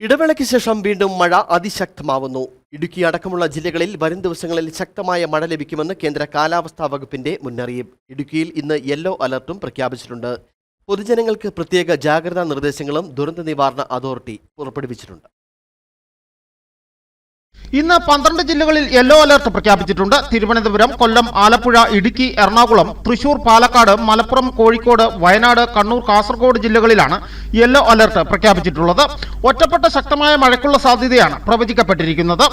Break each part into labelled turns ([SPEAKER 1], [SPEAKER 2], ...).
[SPEAKER 1] ഇടവേളയ്ക്ക് ശേഷം വീണ്ടും മഴ അതിശക്തമാവുന്നു. ഇടുക്കി അടക്കമുള്ള ജില്ലകളിൽ വരും ദിവസങ്ങളിൽ ശക്തമായ മഴ ലഭിക്കുമെന്ന് കേന്ദ്ര കാലാവസ്ഥാ വകുപ്പിന്റെ മുന്നറിയിപ്പ്. ഇടുക്കിയിൽ ഇന്ന് യെല്ലോ അലർട്ടും പ്രഖ്യാപിച്ചിട്ടുണ്ട്. പൊതുജനങ്ങൾക്ക് പ്രത്യേക ജാഗ്രതാ നിർദ്ദേശങ്ങളും ദുരന്ത നിവാരണ അതോറിറ്റി പുറപ്പെടുവിച്ചിട്ടുണ്ട്.
[SPEAKER 2] ഇന്ന് പന്ത്രണ്ട് ജില്ലകളിൽ യെല്ലോ അലർട്ട് പ്രഖ്യാപിച്ചിട്ടുണ്ട്. തിരുവനന്തപുരം കൊല്ലം ആലപ്പുഴ ഇടുക്കി എറണാകുളം തൃശൂർ പാലക്കാട് മലപ്പുറം കോഴിക്കോട് വയനാട് കണ്ണൂർ കാസർഗോഡ് ജില്ലകളിലാണ് യെല്ലോ അലർട്ട് പ്രഖ്യാപിച്ചിട്ടുള്ളത്. ഒറ്റപ്പെട്ട ശക്തമായ മഴയ്ക്കുള്ള സാധ്യതയാണ് പ്രവചിക്കപ്പെട്ടിരിക്കുന്നത്.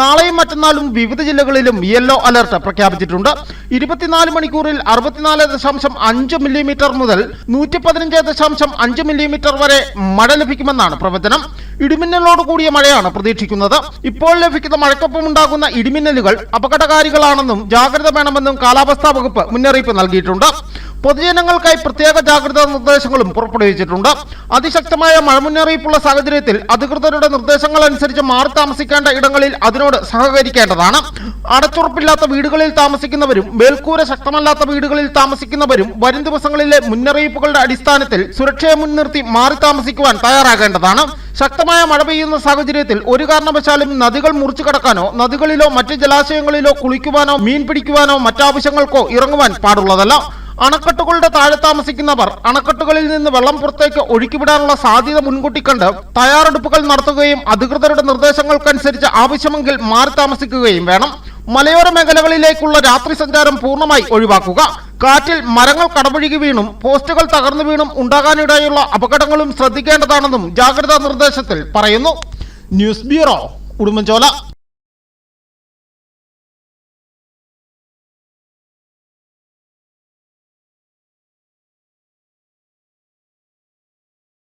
[SPEAKER 2] നാളെയും മറ്റന്നാളും വിവിധ ജില്ലകളിലും യെല്ലോ അലർട്ട് പ്രഖ്യാപിച്ചിട്ടുണ്ട്. ഇരുപത്തിനാല് മണിക്കൂറിൽ അറുപത്തിനാല് ദശാംശം അഞ്ച് മില്ലിമീറ്റർ മുതൽ നൂറ്റി പതിനഞ്ച് ദശാംശം അഞ്ച് മില്ലിമീറ്റർ വരെ മഴ ലഭിക്കുമെന്നാണ് പ്രവചനം. ഇടിമിന്നലോട് കൂടിയ മഴയാണ് പ്രതീക്ഷിക്കുന്നത്. ഇപ്പോൾ ലഭിക്കുന്ന മഴക്കൊപ്പം ഉണ്ടാകുന്ന ഇടിമിന്നലുകൾ അപകടകാരികളാണെന്നും ജാഗ്രത വേണമെന്നും കാലാവസ്ഥാ വകുപ്പ് മുന്നറിയിപ്പ് നൽകിയിട്ടുണ്ട്. പൊതുജനങ്ങൾക്കായി പ്രത്യേക ജാഗ്രതാ നിർദ്ദേശങ്ങളും പുറപ്പെടുവിച്ചിട്ടുണ്ട്. അതിശക്തമായ മഴ മുന്നറിയിപ്പുള്ള സാഹചര്യത്തിൽ അധികൃതരുടെ നിർദ്ദേശങ്ങൾ അനുസരിച്ച് മാറി താമസിക്കേണ്ട ഇടങ്ങളിൽ അതിനോട് സഹകരിക്കേണ്ടതാണ്. അടച്ചുറപ്പില്ലാത്ത വീടുകളിൽ താമസിക്കുന്നവരും മേൽക്കൂര ശക്തമല്ലാത്ത വീടുകളിൽ താമസിക്കുന്നവരും വരും ദിവസങ്ങളിലെ മുന്നറിയിപ്പുകളുടെ അടിസ്ഥാനത്തിൽ സുരക്ഷയെ മുൻനിർത്തി മാറി താമസിക്കുവാൻ തയ്യാറാകേണ്ടതാണ്. ശക്തമായ മഴ പെയ്യുന്ന സാഹചര്യത്തിൽ ഒരു കാരണവശാലും നദികൾ മുറിച്ചു കടക്കാനോ നദികളിലോ മറ്റ് ജലാശയങ്ങളിലോ കുളിക്കുവാനോ മീൻ പിടിക്കുവാനോ മറ്റാവശ്യങ്ങൾക്കോ ഇറങ്ങുവാൻ പാടുള്ളതല്ല. അണക്കെട്ടുകളുടെ താഴെ താമസിക്കുന്നവർ അണക്കെട്ടുകളിൽ നിന്ന് വെള്ളം പുറത്തേക്ക് ഒഴുക്കിവിടാനുള്ള സാധ്യത മുൻകൂട്ടി കണ്ട് തയ്യാറെടുപ്പുകൾ നടത്തുകയും അധികൃതരുടെ നിർദ്ദേശങ്ങൾക്കനുസരിച്ച് ആവശ്യമെങ്കിൽ മാറി താമസിക്കുകയും വേണം. മലയോര മേഖലകളിലേക്കുള്ള രാത്രി സഞ്ചാരം പൂർണമായി ഒഴിവാക്കുക. കാറ്റിൽ മരങ്ങൾ കടപുഴകി വീണും പോസ്റ്റുകൾ തകർന്നു വീണും ഉണ്ടാകാനിടയുള്ള അപകടങ്ങളും ശ്രദ്ധിക്കേണ്ടതാണെന്നും ജാഗ്രതാ നിർദ്ദേശത്തിൽ പറയുന്നു. News bureau Udumbanchola.